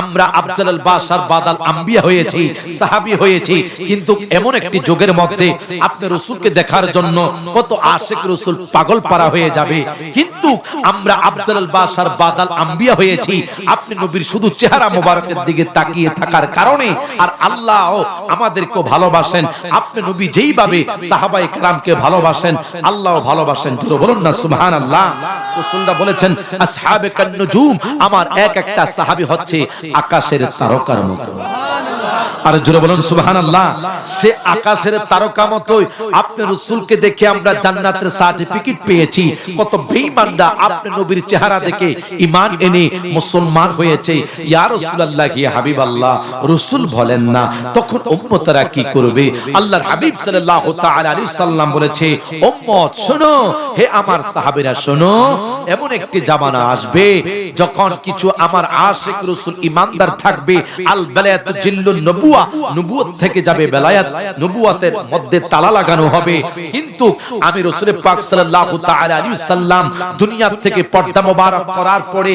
আমরা আফজাল বাসার বাদাল আম্বিয়া হয়েছি, সাহাবী হয়েছি, কিন্তু এমন একটি যুগের মধ্যে আপনি রসুলকে দেখার জন্য কত আশেক রসুল পাগল পারা হয়ে যাবে। কিন্তু আমরা আফজাল বাসার বাদাল আম্বিয়া হয়েছি, আপনি নবীর শুধু চেহারা মোবারকের দিকে তাকিয়ে থাকার কারণে, আর আল্লাহ আমাদেরকে ভালোবাসেন। আপনি নবী যেইভাবে সাহাবাই কালামকে ভালোবাসেন আল্লাহ ভালোবাসেন। জোরে বলুন না সুবহান আল্লাহ রাসূলুল্লাহ বলেছেন, আসহাবে কান নুজুম আমার এক একটা সাহাবী হচ্ছে আকাশের তারকার মতো। আর বলুন না, তখন কি করবে? হাবিব সাল্লাম বলেছে হে আমার শোনো, এমন একটি জামানা আসবে, যখন কিছু আমার আশিক রাসূল থাকবে আল বালায়াতু জিল্লুন নবুয়া, নবুয়ত থেকে যাবে, বেলায়াত নবুয়াতের মধ্যে তালা লাগানো হবে। কিন্তু আমি রসুল পাক তাআলা দুনিয়া থেকে পর্দা মোবারক করার পরে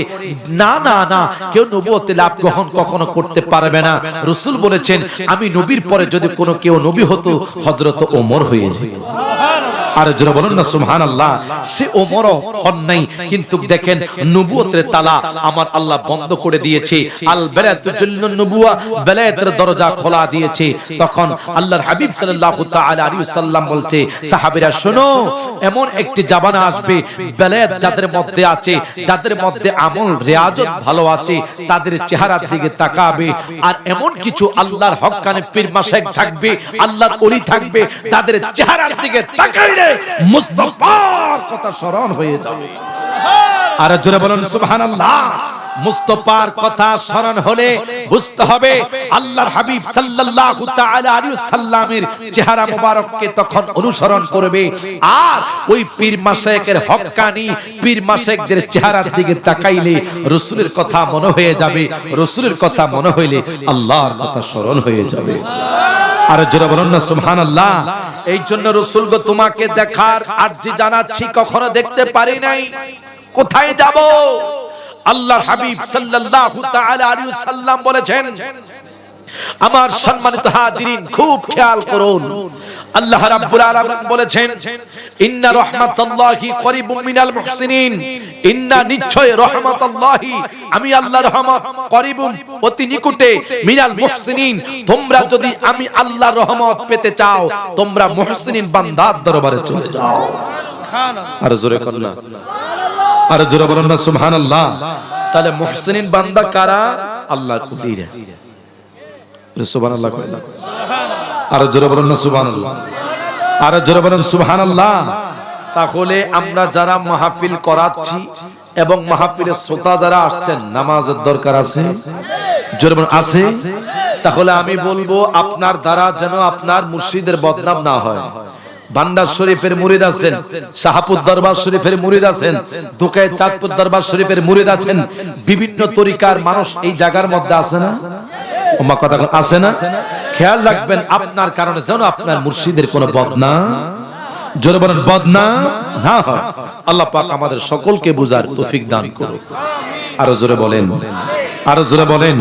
না না না, কেউ নবুয়তে লাভ গ্রহণ কখনো করতে পারবে না। রসুল বলেছেন, আমি নবীর পরে যদি কোনো কেউ নবী হতো, হযরত ওমর হয়ে যেত। আর যারা বলুন না, সুবহানাল্লাহ। সে ওমর নাই। কিন্তু দেখেন, নবুয়তের তালা আমার আল্লাহ বন্ধ করে দিয়েছে। আল বালায়াতু জুল্লুন নবুয়া, বেলায়েতের দরজা খোলা দিয়েছে। তখন আল্লাহর হাবিব সাল্লাল্লাহু তাআলা আলাইহি সাল্লাম বলছে, সাহাবীরা, শোনো, এমন একটি জামানা আসবে, বেলায়েত যাদের মধ্যে আছে, যাদের মধ্যে আমল, রিয়াজত ভালো আছে, তাদের চেহারার দিকে তাকাবে। আর এমন কিছু আল্লাহর হক্কানে পীর মাশায়েখ থাকবে, আল্লাহর ওলি থাকবে, তাদের চেহারার দিকে তাকাইলে মুস্তাফার কথা স্মরণ হয়ে যাবে আর জোরে বলুন, সুবহানাল্লাহ। মুস্তফার কথা স্মরণ হলে বুঝতে হবে, আল্লাহর হাবিব সাল্লাল্লাহু তাআলা আলাইহি সাল্লামের চেহারা তখন অনুসরণ করবে। আর ওই পীর মাশায়েকের হক্কানি পীর মাশায়েকদের চেহারার দিকে তাকাইলে রাসূলের কথা মনে হয়ে যাবে, রাসূলের কথা মনে হইলে আল্লাহর কথা স্মরণ হয়ে যাবে। আর জোরে বলুন না, সুবহানাল্লাহ। এই জন্য রাসূল তোমাকে দেখার আরজি জানাচ্ছি, কখনো দেখতে পারি নাই। কোথায় যাব? আল্লাহর হাবিব সাল্লাল্লাহু তাআলা আলাইহি সাল্লাম বলেছেন আমার সম্মানিত হাজিরিন খুব খেয়াল করুন। আল্লাহ রাব্বুল আলামিন বলেছেন ইন্না রাহমাতাল্লাহি করিবুম মিনাল মুহসিনিন ইন্না নিশ্চয় রাহমাতাল্লাহি আমি আল্লাহর রহমত করিবুম অতি নিকটে মিনাল মুহসিনিন। তোমরা যদি আমি আল্লাহর রহমত পেতে চাও তোমরা মুহসিনিন বান্দার দরবারে চলে যাও। আর জোরে কর না। জোরে বলেন না, সুবহানাল্লাহ। তাহলে মুহসিনিন বান্দা কারা? আল্লাহ সুবহানাল্লাহ জোরে বলেন না, সুবহানাল্লাহ। জোরে বলেন, সুবহানাল্লাহ। তাহলে আমরা যারা মাহফিল করাচ্ছি এবং মাহফিলের শ্রোতা যারা আসছেন, নামাজের দরকার আছে? জোরে বলেন, আছে? তাহলে আমি বলব, আপনার দ্বারা যেন আপনার মুর্শিদের বদনাম না হয়। ভান্ডার শরীফের মুরিদ আছেন শাহাপুর দরবার শরীফের মুরিদ আছেন দুকায় চাঁদপুর দরবার শরীফের মুরিদ আছেন বিভিন্ন তরিকার মানুষ এই জায়গার মধ্যে আছে না? ওমা কথা আছে না? খেয়াল রাখবেন আপনার কারণে যেন আপনার মুর্শিদের কোনো বদনা জোরে বলেন বদনা না হয় আল্লাহ পাক আমাদের সকলকে বুঝার তৌফিক দান করুক। আরও জোরে বলেন। আরও জোরে বলেন।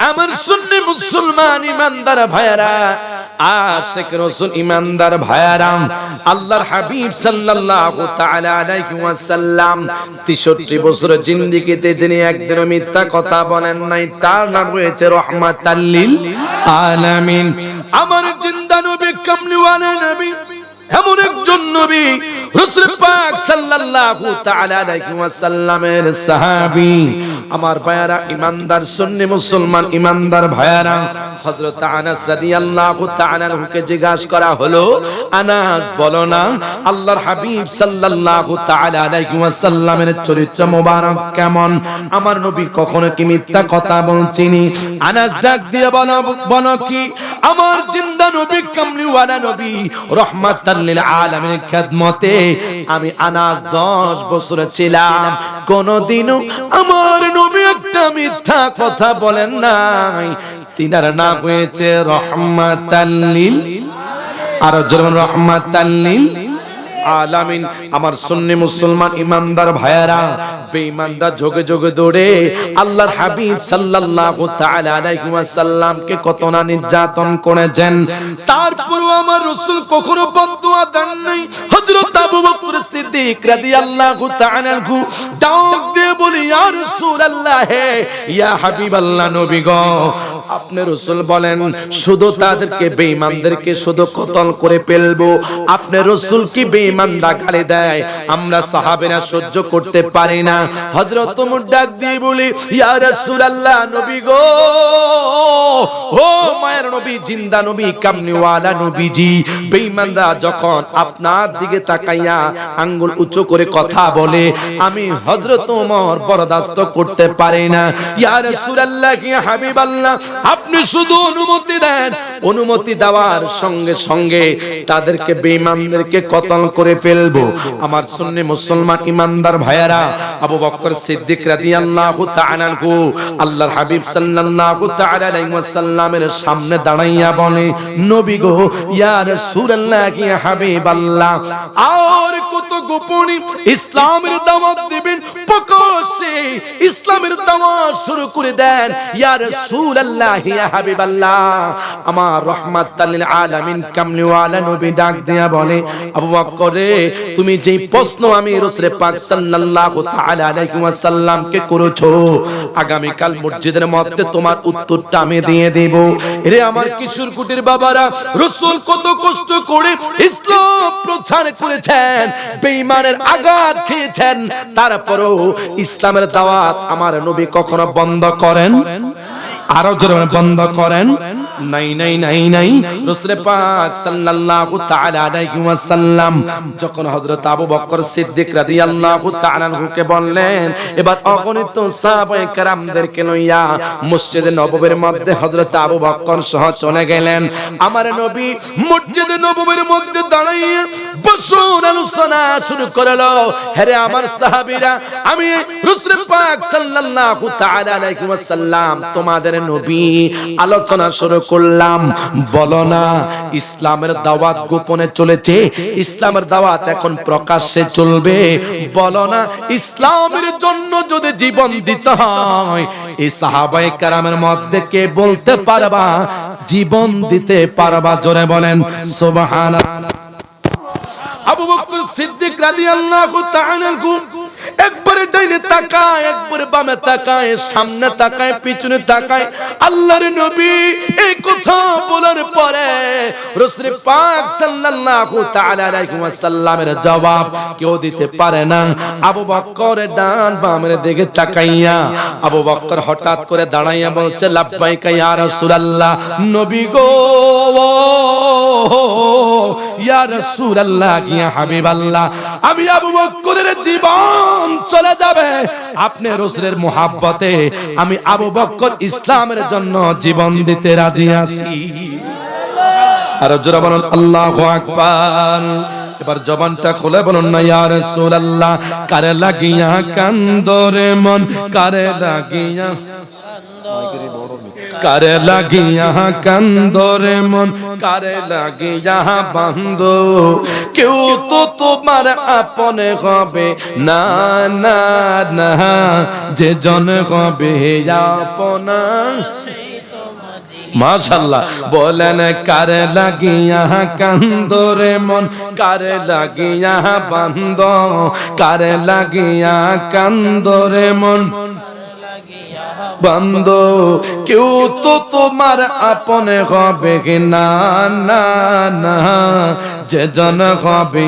আমার সুন্নি মুসলমান ইমানদার ভাইরা আশিক রসুল, ইমানদার ভায়ারাম আল্লাহর হাবিব সাল্লাল্লাহু তাআলা আলাইহি ওয়াসাল্লাম 63 বছর জিন্দেগিতে যিনি একদিনও মিথ্যা কথা বলেন নাই, তার নাম রয়েছে রহমাতাল লিল আলামিন। আমার জিন্দা নবী কামলিওয়ালা নবী, এমন একজন নবী পাক সাল্লাল্লাহু তাআলা আলাইহি ওয়াসাল্লামের সাহাবী, আমার ইমানদার, সুন্নি মুসলমান ইমানদার হযরত আনাস রাদিয়াল্লাহু জিজ্ঞাসা করা হলো, আনাস বলো না, আল্লাহর হাবিব সাল্লাল্লাহু তাআলা আলাইহি ওয়াসাল্লামের চরিত্র মোবারক কেমন? আমার নবী কখনো কি মিথ্যা কথা বলছিনি? আনাস ডাক দিয়ে বলো বলো কি? আমার জিন্দা নবী, কামলিওয়ালা নবী, রহমাতাল লিল আলামিনের খেদমতে আমি আনাজ দশ বছর ছিলাম। কোনদিনও আমার নবী একটা মিথ্যা কথা বলেন নাই। তিনার নাম হয়েছে রহমাতাল্লিল। আর জরমান রহমাতাল লিল আলামিন, আমার সুন্নি মুসলমান ইমানদার ভাইয়ারা, বেঈমানরা যোগে যোগে দৌড়ে আল্লাহর হাবিব সাল্লাল্লাহু তাআলা আলাইহি ওয়াসাল্লামকে কত না নির্যাতন করেছেন। তারপরও আমার রাসূল কখনো বদদুয়া দেন নাই। হযরত আবু বকর সিদ্দিক রাদিয়াল্লাহু তাআলা আনহু ডাক দিয়ে বলি, ইয়া রাসূলুল্লাহ হে ইয়া হাবিবাল্লাহ নবী গো, আপনি রাসূল বলেন, শুধু তাদেরকে বেঈমানদেরকে শুধু কতল করে ফেলব? আপনি রাসূল কি বেঈমানরা গালি দেয়। আমরা সাহাবেরা সহ্য করতে পারি না। হযরত ওমর ডাক দিয়ে বলি, ইয়া রাসূলুল্লাহ, নবী গো, ও মায়ের নবী, জিন্দা নবী কামনিওয়ালা নবীজি, বেঈমানরা যখন আপনার দিকে তাকাইয়া আঙ্গুল উঁচু করে কথা বলে, আমি হযরত ওমর বরদাস্ত করতে পারি না। ইয়া রাসূলুল্লাহ কি হাবিবাল্লাহ, আপনি শুধু অনুমতি দেন। অনুমতি দেওয়ার সঙ্গে সঙ্গে তাদেরকে, বেঈমানদেরকে কতল করে ফেলব। আমার সুন্নি মুসলমান ইমানদার ভাইয়ারা, আবু বকর সিদ্দিক রাদিয়াল্লাহু তাআলা আনহু আল্লাহর হাবিব সাল্লাল্লাহু তাআলা আলাইহি ওয়াসাল্লামের সামনে দাঁড়াইয়া বলে, নবী গো, ইয়া রাসূলুল্লাহ কি হাবিবাল্লাহ, আর কত গোপনে ইসলামের দাওয়াত প্রকাশ্যে ইসলামের দাওয়াত শুরু করে দেন, ইয়া রাসূলুল্লাহ, ইয়া হাবিবাল্লাহ, আমার রহমাতাল লিল আলামিন কামলিওয়ালা নবী ডাক দিয়া বলে, আবু বকর, তুমি যেই প্রশ্ন আমি রাসূল পাক সাল্লাল্লাহু তাআলা আলাইহি ওয়াসাল্লামকে করেছ আগামী কাল মসজিদের মধ্যে তোমার উত্তরটা আমি দিয়ে দেব। রে আমার কিশোর কুটির বাবারা, রাসূল কত কষ্ট করে ইসলাম প্রচার করেছেন, বেঈমানের আঘাত খেয়েছেন, তারপরও ইসলামের দাওয়াত আমার নবী কখনো বন্ধ করেন? আরও জোরে বন্ধ করেন? নাই নাই নাই নাই। রাসূল পাক সাল্লাল্লাহু তাআলা আলাইহি ওয়াসাল্লাম যখন হযরত আবু বকর সিদ্দিক রাদিয়াল্লাহু তাআলা বললেন, এবার অগণিত সাহাবায়ে লইয়া মসজিদে নববীর মধ্যে হযরত আবু বকর সহ চলে গেলেন। আমার নবী মসজিদে নববীর মধ্যে দাঁড়িয়ে বসুন আলোচনা শুরু করল। হ্যাঁ আমার সাহাবীরা, আমি রাসূল পাক সাল্লাল্লাহু তাআলা আলাইহি ওয়াসাল্লাম তোমাদের নবী আলোচনা শুরু করলাম। বলো না, ইসলামের দাওয়াত গোপনে চলেছে? ইসলামের দাওয়াত এখন প্রকাশ্যে চলবে। বলো না, ইসলামের জন্য যদি জীবন দিতে হয়, এই সাহাবায়ে কেরামের মধ্যে কে বলতে পারবা? জীবন দিতে পারবা? জোরে বলেন, সুবহানাল্লাহ। আবু বকর সিদ্দিক রাদিয়াল্লাহু তাআলা একবারে ডাইনে তাকায়, একবারে বামে তাকায়, সামনে তাকায়, পিছনে তাকায়। আল্লাহর নবী এই কথা বলার পরে রাসূল পাক সাল্লাল্লাহু তাআলা আলাইহি ওয়াসাল্লামের জবাব কেউ দিতে পারে না। আবু বকর ডান বামের দিকে তাকাইয়া আবু বকর হঠাৎ করে দাঁড়াইয়া বলছে, লাব্বাইকা ইয়া রাসূলুল্লাহ, নবী গো ইয়া রাসূলুল্লাহ ইয়া হাবিবাল্লাহ, আমি আবু বকরের জীবন চলে যাবে। আপনি রাসূলের মোহাব্বতে আমি আবু বকর ইসলামের জন্য জীবন দিতে রাজি আছি। আর জোরে বলুন, আল্লাহু এবার জবানটা খুলে বলুন না, ইয়া রাসূলুল্লাহ, কারে লাগিয়া কান্দরে মন, কারে লাগিয়া কারে লাগিয়া কান্দরে মন, কারে লাগিয়া বান্ধ। কেউ তো তোমার আপনে হবে, না না না, যে জন হবে আপনা। মাশাল্লাহ, বলেন কারে লাগিয়া কান্দরে মন, কারে লাগিয়া বান্ধ। কারে লাগিয়া কান্দরে মন। বন্ধ কেউ তো তোমার আপনে হবে না না না, যে জন হবে।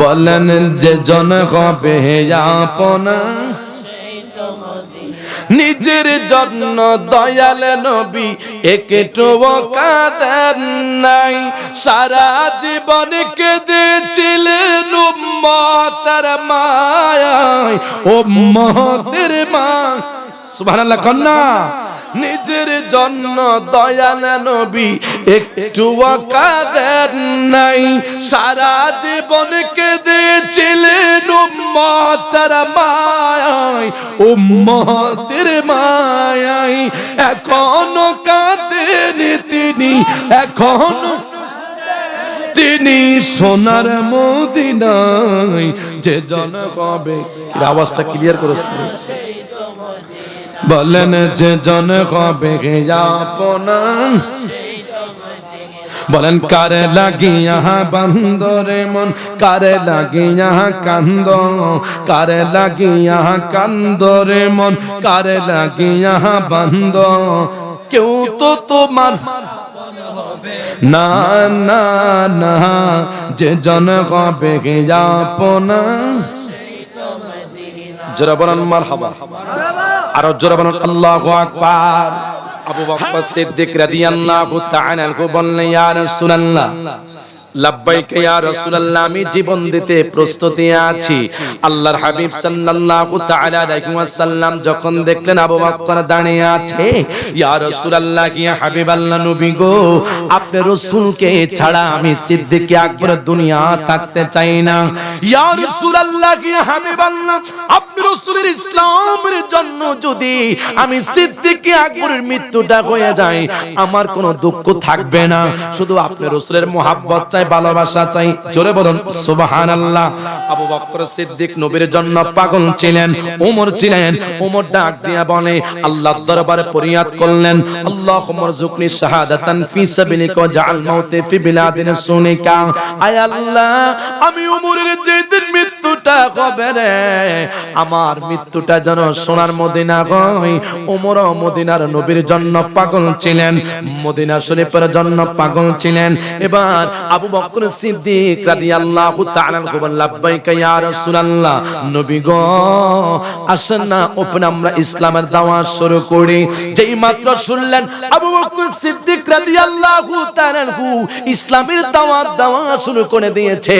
বলেন যে জন হবে আপনা। নিজের জন্য দয়াল নবী একটু কাদের নাই। সারা জীবন কেঁদেছিলেন উম্মতের ও উম্মতের মা সুবহানাল্লাহ, কন্যা। নিজের জন্য দয়াল নবী, একটু কাদের নাই। সারা জীবন কেঁদেছিলেন উম্মতের মায়ায় উম্মতের মায়ায়। এখনও কাঁদেন তিনি, এখনও তিনি সোনার মদিনায়। যে জন এর আওয়াজটা ক্লিয়ার করে বলেন যে জন হবে আপনা। বলেন, কারে লাগিয়া বন্দরে মন, কারে লাগিয়া কান্দ? কারে লাগিয়া কান্দরে মন, কারে লাগিয়া বন্দ? কেউ তো তোমার না না না, যে জন হবে আপনা। জোরা বলেন, মারহাবা। আর জোরে বলেন আল্লাহু আকবার। আবু বকর সিদ্দিক রাদিয়াল্লাহু তাআলা কো বললেন ইয়া রাসূলুল্লাহ আমি জীবন দিতে প্রস্তুতি আছি। আল্লাহর হাবিব সাল্লাল্লাহু তাআলা আলাইহি ওয়াসাল্লাম যখন দেখলেন আবু বকর দাঁড়িয়ে আছে, ইয়া রাসূলুল্লাহ হাবিব আল্লাহ নবী গো, আপনি রাসূলকে ছাড়া আমি সিদ্দিক আকবর দুনিয়া থাকতে চাই না। ইয়া রাসূলুল্লাহ হাবিব আল্লাহ আপনি রাসূলের ইসলামের জন্য যদি আমি সিদ্দিক আকবরের মৃত্যুটা হয়ে যায়, আমার কোনো দুঃখ থাকবে না। শুধু আপনি রাসূলের মোহাব্বত চাই ভালোবাসা চাই। জোরে বলুন, সুবহানাল্লাহ। আবু বকর সিদ্দিক নবীর জন্য পাগল ছিলেন ওমর ছিলেন ওমর ডাক দিয়া বলে, আল্লাহর দরবারে ফরিয়াদ করলেন, আল্লাহ ওমর জুকনি শাহাদাতান ফি সাবিলিক ওয়া জাআল মাউতি ফি বিলাদিন সুনিকা। আয় আল্লাহ, আমি ওমরের যেদিন মৃত্যুটা হবে রে? আমার মৃত্যুটা যেন সোনার মদিনা হয় ওমর মদিনার নবীর জন্য পাগল ছিলেন, মদিনা শরীফের জন্য পাগল ছিলেন। এবার আবু বকর সিদ্দিক রাদিয়াল্লাহু তাআলা বলেন লাব্বাইকা ইয়া রাসূলুল্লাহ, নবী গো, আসেন না, ওপেন আমরা ইসলামের দাওয়াত শুরু করি। যেই মাত্র শুনলেন আবু বকর সিদ্দিক রাদিয়াল্লাহু তাআলা ইসলামের দাওয়াত দেওয়া শুরু করে দিয়েছে।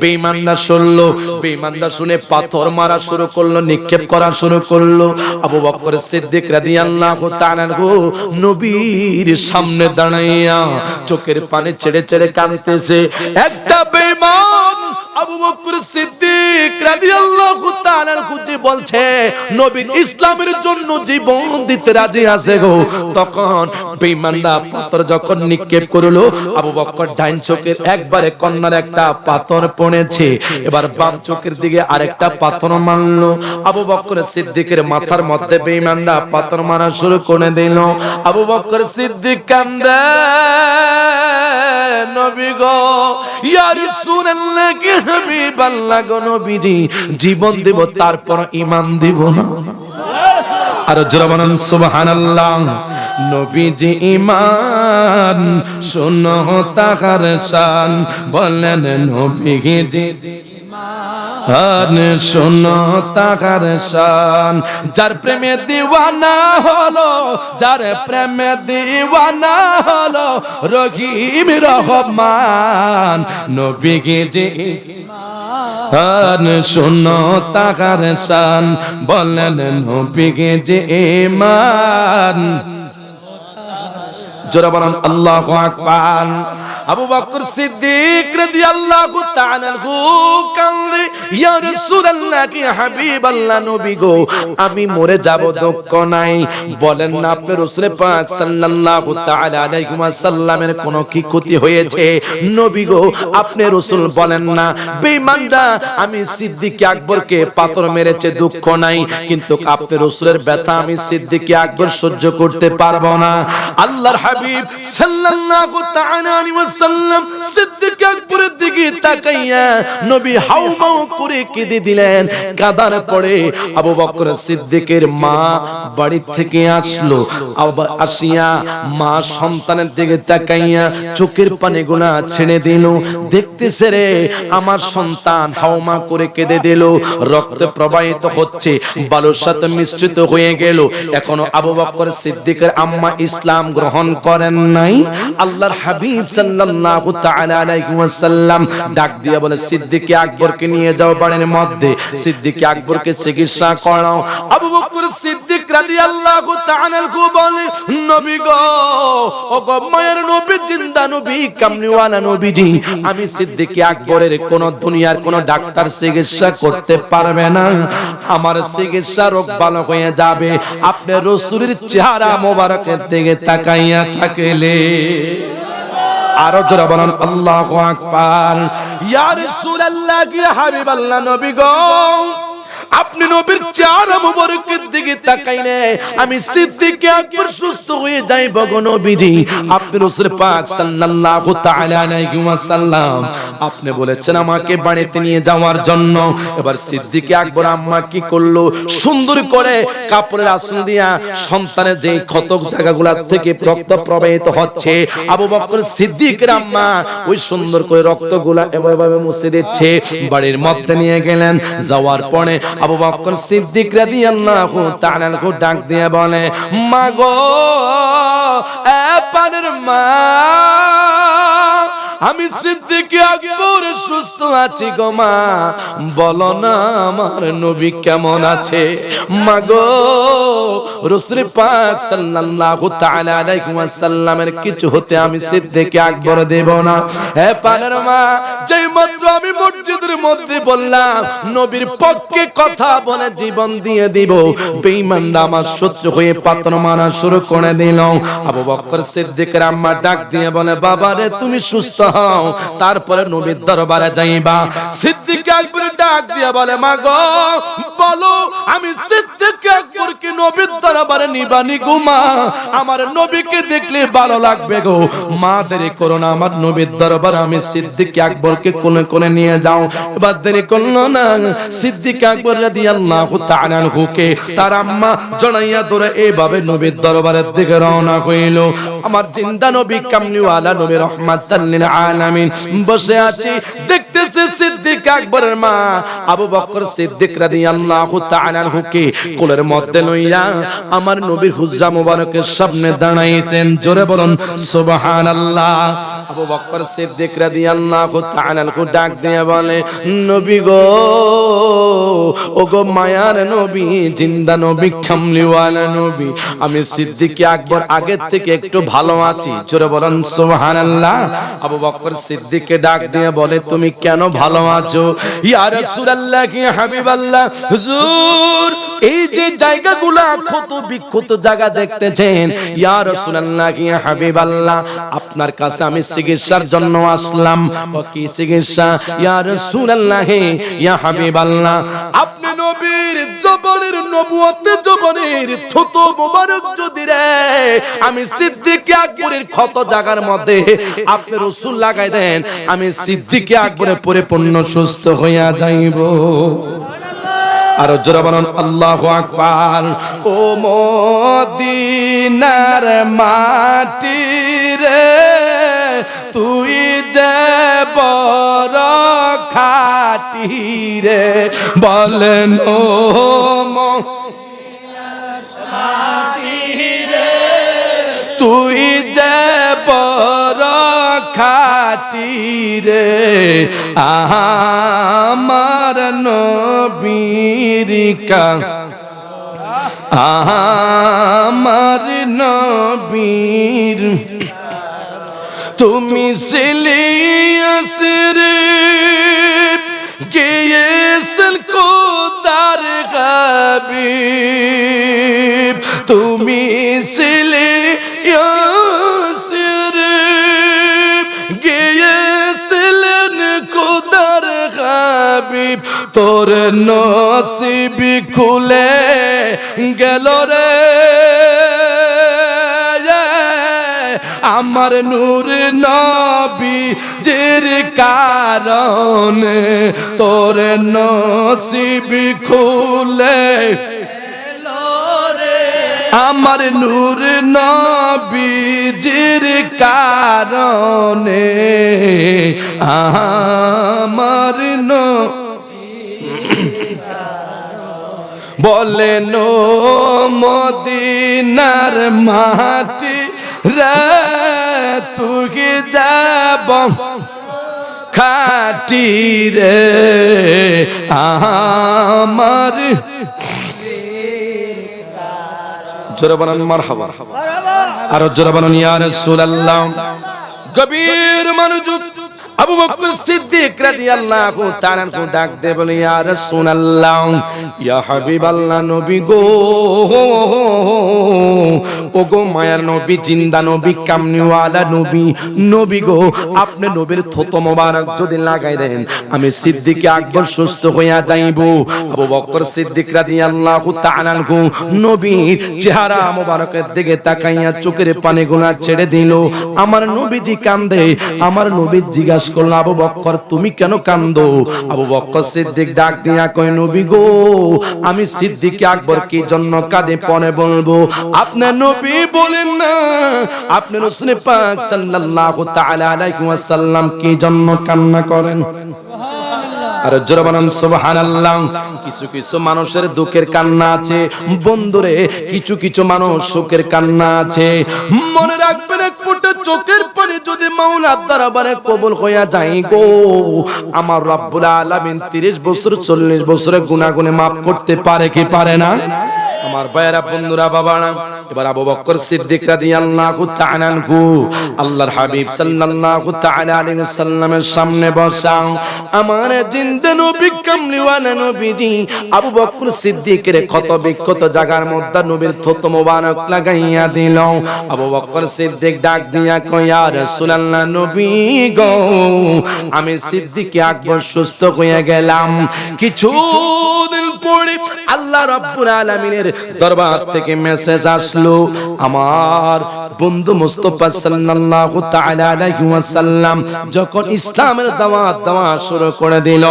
বেঈমানরা শুনলো বেঈমানরা শুনে পাথর মারা শুরু করল, নিক্ষেপ করা শুরু করল। আবু বকর সিদ্দিক রাদিয়াল্লাহু তাআলা নবীর সামনে দাঁড়াইয়া চোখের পানি ছেড়ে ছেড়ে কাঁদতেছে। একটা বেঈমান পাথর একবারে কন্যার একটা পাথর পড়েছে। এবার বাম চোখের দিকে আরেকটা পাথর মারলো। আবু বকর সিদ্দিকের মাথার মধ্যে বেঈমানরা পাথর মারা শুরু করে দিল। আবু বকর সিদ্দিক কান্দে। নবী গো। ইয়া গো নবীজি? জীবন দেব, তারপর ঈমান দিব না। আর জোরে বলেন, সুবহানাল্লাহ। নবীজি ঈমান, শুনো তাহার শান। বলেন নবীজি আন শোনো তাহার শান। যার প্রেমে দিওয়ানা হলো, যার প্রেমে দিওয়ানা হলো, রহিম রহমান। নবীকে যে শোনো তাহার শান। বলেন নবীকে যে ইমান। জোরে বলেন, আল্লাহু আকবার। আবু বকর সিদ্দিক রাদিয়াল্লাহু তাআলা আনহু কান্দে ইয়া রাসূলুল্লাহ কি হাবিবাল্লাহ নবী গো, আমি মরে যাব দুঃখ নাই। বলেন না আপনি রাসূল পাক সাল্লাল্লাহু তাআলা আলাইহি ওয়াসাল্লামের কোনো কি ক্ষতি হয়েছে? নবী গো, আপনি রাসূল বলেন না, বেঈমানরা, আমি সিদ্দিক আকবরকে পাথর মেরেছে, দুঃখ নাই, কিন্তু আপনি রাসূলের ব্যথা আমি সিদ্দিক আকবর সহ্য করতে পারব না। আল্লাহর হাবিব সাল্লাল্লাহু তাআলা ওয়াসাল্লাম সিদ্দিক আকবরের দিকে তাকাইয়া নবী করে কেঁদে দিলেন। কাদার পড়ে আবু বকর সিদ্দিকের মা থেকে আসলো। আসিয়া মা সন্তানের দিকে তাকাইয়া চোখের পানিগুলা ছেড়ে দিল। দেখতেছে রে, আমার সন্তান হাউমা করে কেঁদে দিল। রক্ত প্রবাহিত হচ্ছে, বালুর সাথে মিশ্রিত হয়ে গেল। এখনও আবু বকর সিদ্দিকের আম্মা ইসলাম গ্রহণ করেন নাই। আল্লাহর হাবিব সাল্লাল্লাহু তাআলা আলাইহি ওয়াসাল্লাম ডাক দিয়া বলে, সিদ্দিক আকবরকে নিয়ে যাও বাড়ির মধ্যে। সিদ্দিক আকবরকে চিকিৎসা করাও। আবু বকর সিদ্দিক রাদিয়াল্লাহু তাআলা বলে, নবী গো ও গো মায়ের নবী, জিন্দা নবী, কামলিওয়ালা নবীজি, আমি সিদ্দিক আকবরের কোন দুনিয়ার কোন ডাক্তার চিকিৎসা করতে পারবে না। আমার চিকিৎসা রোগ ভালো হয়ে যাবে। আপনি রসুলের চেহারা মোবারকের দিকে তাকাইয়া থাকলে আরও জোরে বলেন আল্লাহু আকবার। ইয়া রাসূলুল্লাহ কি হাবিবাল্লাহ নবী গো। আপনি নবীর চেহারা মুবারকের দিকে তাকাইলে আমি সিদ্দিক আকবর সুস্থ হয়ে যাই গো নবীজি। আপনি রাসূল পাক সাল্লাল্লাহু তাআলা আলাইহি ওয়াসাল্লাম আপনি বলেছেন আমাকে বাড়িতে নিয়ে যাওয়ার জন্য। এবার সিদ্দিক আকবর আম্মা কি করল? সুন্দর করে কাপড়ের আসন দিয়া সন্তানের যে ক্ষত জায়গাগুলা থেকে রক্ত প্রবাহিত হচ্ছে, আবু বকর সিদ্দিকের আম্মা ওই সুন্দর করে রক্তগুলা এভাবে মুছে দিচ্ছে। বাড়ির মধ্যে নিয়ে গেলেন, যাওয়ার পরে আবু বকর সিদ্দিক রাদিয়াল্লাহু তাআলা ডাক দিয়ে বলে মা গো এ পানের মা আমি সিদ্দিক আকবর, সুস্থ আছি গো মা। বলো না, আমার নবী কেমন আছে? মা গো, রাসূল পাক সাল্লাল্লাহু তাআলা আলাইহি ওয়াসাল্লামের কিছু হতে আমি সিদ্দিক আকবর দেব না। হে পানের মা, যেই মাত্র আমি মসজিদের মধ্যে বললাম, নবীর পক্ষে কথা বলে জীবন দিয়ে দিব, বেঈমানরা আমার শত্রু হয়ে পাত্র মারা শুরু করে দিল। আবু বকর সিদ্দিকের আম্মা ডাক দিয়ে বলে বাবা রে তুমি সুস্থ তারপরে নবীর দরবারে যাইবা। সিদ্দিক আকবর ডাক দিয়ে বলে, মা গো, বলো, আমি সিদ্দিক আকবরকে নবীর দরবারে নিবানি গো মা? আমার নবীকে দেখলে ভালো লাগবে গো। মা, দেরি করো না, আমার নবীর দরবারে আমি সিদ্দিক আকবরকে কোলে কোলে নিয়ে যাও। এবার দেরি করল না। সিদ্দিক আকবর রাদিয়াল্লাহু তাআলা আনহুকে তার আম্মা জড়াইয়া ধরে এইভাবে নবীর দরবারের দিকে রওনা হইল। আমার জিন্দা নবী, কামলিওয়ালা নবী, রহমাতাল লিল আলামিন, বসে আছি, দেখতেছে সিদ্দিক আকবরের মা আবু বকর সিদ্দিক রাদিয়াল্লাহু তাআলা আনহুকে কোলের মধ্যে লইয়া আমার নবীর হুজরা মুবারকের সামনে দাঁড়াইছেন। জোরে বলুন, সুবহানাল্লাহ। আবু বকর সিদ্দিক রাদিয়াল্লাহু তাআলা আনহু ডাক দিয়ে বলে, নবী গো ও গো মায়ার নবী, জিন্দা নবী, খামলিওয়ালা নবী, আমি সিদ্দিক আকবর আগের থেকে একটু ভালো আছি। জোরে বলেন, সুবহানাল্লাহ। আবু বকর সিদ্দিককে ডাক দিয়ে বলে, তুমি কেন ভালো আছো? ইয়া ক্ষত আপনার কাছে আমি চিকিৎসার জন্য আসলাম। ও কি চিকিৎসা? ইয়া রাসূলুল্লাহ, ইয়া আপনি নবীর জবনের জবনের যদি রে, আমি সিদ্দিক আকবরের ক্ষত মধ্যে আপনি রসুল লাগাই দেন, আমি সিদ্দিক আকবরে পরিপূর্ণ সুস্থ হইয়া যাইব আর জোরা বলুন, আল্লাহু আকবার। ও মদিনার মাটি রে, তুই যে বড় খাটি রে, বলেন ও তুই খাটি রে। আমার নবীর কা আমার নবীর। তুমি সিলিয়াসের গিয়েছিল কোদার গাবিব তুমি সিলিয়াসের গাবিব তোর নসিব খুলে গেল রে। আমার নূর নবী জির কারণে তোর নসিব খুলে আমার নূর নবীজির কারণে আমার ন বলেন মদিনার মাটি রে তুই যাব খাটি রে। আমার জোরে বানান মারহাবা। আর জোরাবানো বানান ইয়া রাসূলুল্লাহ। গভীর মনোযোগ আবু বকর সিদ্দিক রাদিয়াল্লাহু তাআলা আনহু ডাক দে, বলে, ইয়া রাসূলুল্লাহ, ইয়া হাবিবাল্লাহ, নবী গো ও গো মায়ার নবী, জিন্দা নবী, কামনিওয়ালা নবী নবী গো, আপনি নবীর থত মোবারক যদি লাগাই দেন, আমি সিদ্দিকে আকবর সুস্থ হইয়া যাইব। আবু বকর সিদ্দিক রাদিয়াল্লাহু তাআলা আনহু নবীর চেহারা মোবারকের দিকে তাকাইয়া চোখের পানিগুলা ছেড়ে দিল। আমার নবীজি কান্দে, আমার নবী জিজ্ঞাসা করল আবু বক্কর তুমি কেন কান্দো? আবু বক্কর সিদ্দিক ডাক দিয়া কয় নবী গো আমি সিদ্দিক আকবর কি জন্য কাঁদে পরে বলব। আপনার নবী বলেন না। আপনি রাসূল পাক সাল্লাল্লাহু তাআলা আলাইহি ওয়াসাল্লাম কি জন্য কান্না করেন? আর জোরে বলেন সুবহানাল্লাহ। কিছু কিছু মানুষের দুঃখের কান্না আছে। বন্ধুরে কিছু কিছু মানুষ সুখের কান্না আছে। মনে রাখবেন ফুটে চোখের পরে যদি মাওলার দরবারে কবুল হইয়া যাই গো। আমার রব্বুল আলামিন 30 বছর 40 বছরে গুনাহগুনে মাফ করতে পারে কি পারে না? আমার ভাইয়েরা, বন্ধুরা, বাবারা, এবার আবু বকর সিদ্দিক রাদিয়াল্লাহু তাআলা আনহু, আল্লাহর হাবিব সাল্লাল্লাহু তাআলা আলাইহি সাল্লামের সামনে বসা আমার জিন্দে নবী, কামলিওয়ালা নবীজি, আবু বকর সিদ্দিকের ক্ষত বিক্ষত জায়গার মধ্যে নবীর থত মোবারক লাগাইয়া দিল। আবু বকর সিদ্দিক ডাক দিয়া কয় রাসূলুল্লাহ নবী গো, আমি সিদ্দিক আকবর সুস্থ হয়ে গেলাম। কিছু পরে আল্লাহ রাব্বুল আলামিনের দরবার থেকে মেসেজ আসলো। আমার বন্ধু মুস্তাফা সাল্লাল্লাহু তাআলা আলাইহি ওয়াসাল্লাম যখন ইসলামের দাওয়াত দেওয়া শুরু করে দিল,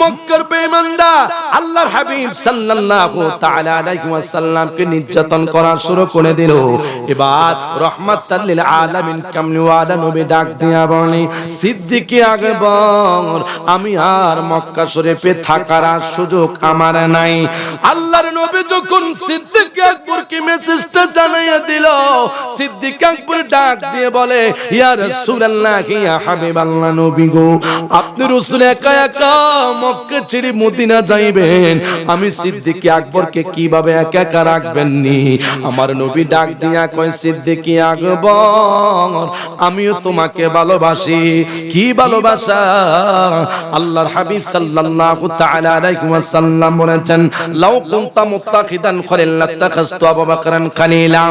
মক্কার বেঈমানরা আল্লাহর হাবিব সাল্লাল্লাহু তাআলা আলাইহি ওয়াসাল্লামকে নির্যাতন করা শুরু করে দিল। এবার রহমাতাল লিল আলামিন কামলিওয়ালা নবী ডাক দিয়া বলে, সিদ্দিকী আকবর আমি আর মক্কা শরীফে থাকার সুযোগ আমার নাই। আল্লাহর নবী যখন সিদ্দিক আকবরকে মেসেজটা জানাইয়া দিল, সিদ্দিক আকবর ডাক দিয়ে বলে, ইয়া রাসূলুল্লাহ, ইয়া হাবিবাল্লাহ নবী গো, আপনি রাসূল একা একা মক্কা ছেড়ে মদিনা যাইবেন। আমি সিদ্দিক আকবরকে কীভাবে একা একা রাখবেন নি আমার নবী ডাক দিয়া কয়, সিদ্দিক আকবর, আমিও তোমাকে ভালোবাসি। কি ভালোবাসা? আল্লাহর হাবিব সাল্লাল্লাহু তাআলা আলাইহি ওয়াসাল্লাম বলেছেন লাউ কুনতা মুত্তাকিদান আবু বকরান খলিলা।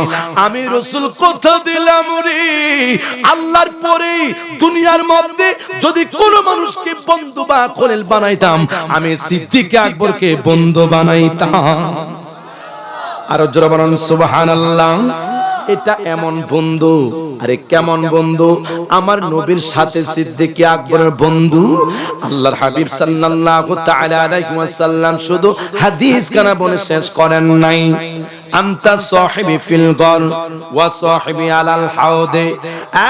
আমি রাসূল দিলাম রে আল্লাহর পরে দুনিয়ার মধ্যে যদি কোন মানুষকে বন্ধু বা খলিল বানাইতাম, আমি সিদ্দিক আকবরকে বন্ধু বানাইতাম। আর জোরে বলুন, সুবহানাল্লাহ। এটা এমন বন্ধু। আরে কেমন বন্ধু? আমার নবীর সাথে সিদ্দিকী আকবরের বন্ধু। আল্লাহর হাবিব সাল্লাল্লাহু তাআলা আলাইহি ওয়াসাল্লাম শুধু হাদিস কানা বলে শেষ করেন নাই। আনতা সাহিবি ফিল গর ওয়া সাহিবি আলাল হাউদে।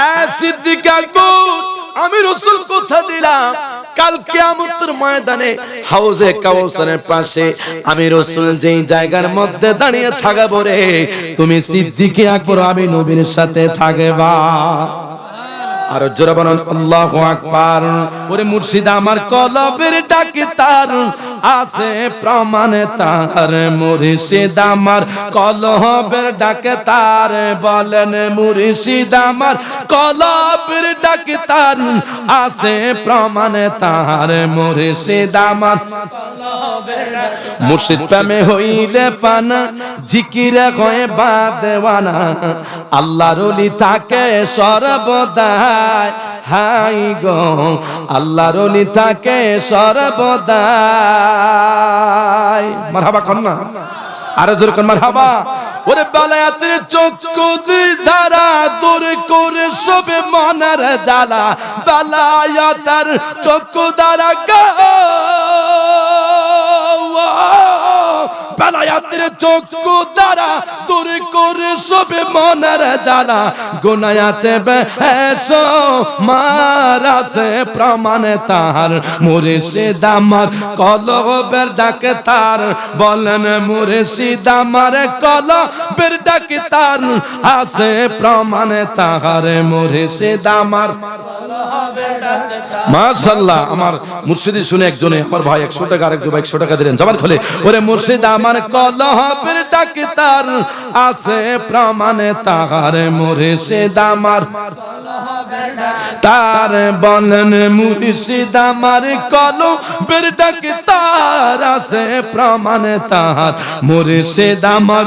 আ সিদ্দিক আকবর! আমি রসুল কথা দিলাম। কাল কিয়ামতের ময়দানে হাউজে কাউসারের পাশে আমি রসুল যেই জায়গার মধ্যে দাঁড়িয়ে থাকব রে, তুমি সিদ্দিকে আকবর, আমি নবীর সাথে থাকবা। আর জোরে বলুন, আল্লাহু আকবার। ওরে মুর্শিদ আমার কলবের ডাকে তার আছে প্রমাণে তার মুর্শিদ আমার। কলবের ডাকে তার বলেন, মুর্শিদ আমার কলবের ডাকে তার আছে প্রমাণে তার মুর্শিদ আমার। মুর্শিদ প্রেমে হইলে পানা, জিকিরে হয়ে বাদেওয়ানা। আল্লাহর ওলি থাকে সর্বদাই। হাই গো, আল্লাহর ওলি থাকে সর্বদাই। মারহাবা কন্যা, আরও জোর কর, মারহাবা। ওরে বালায়াতের চক্ষু ধারা দূর করে সবে মনের জ্বালা, বালায়াতের চক্ষু দ্বারা গা বেলায়াতের চক্ষু দ্বারা দূর করে সবে মনের জ্বালা। গুনায় আছে বেশো মারাসে প্রমাণে তার মুর্শিদ আমার কলবের ডাকে তার। বলেন, মুর্শিদ আমার কলবের ডাকে তার। আছে প্রমাণে তাহার, মুর্শিদ আমার মাশাল্লাহ আমার মুর্শিদি শুনে একজনে, আমার ভাই একশো টাকা আরেকজন একশো টাকা দিলেন। জবান খোলে। ওরে মুর্শিদ, আমার কলহবের ডাকে তার আছে প্রমাণে তাহার মুর্শিদ আমার। তার বলেন, মুর্শিদ, আমার কলম বের ডাকে তার আছে প্রমাণ তাহার মুর্শিদ আমার।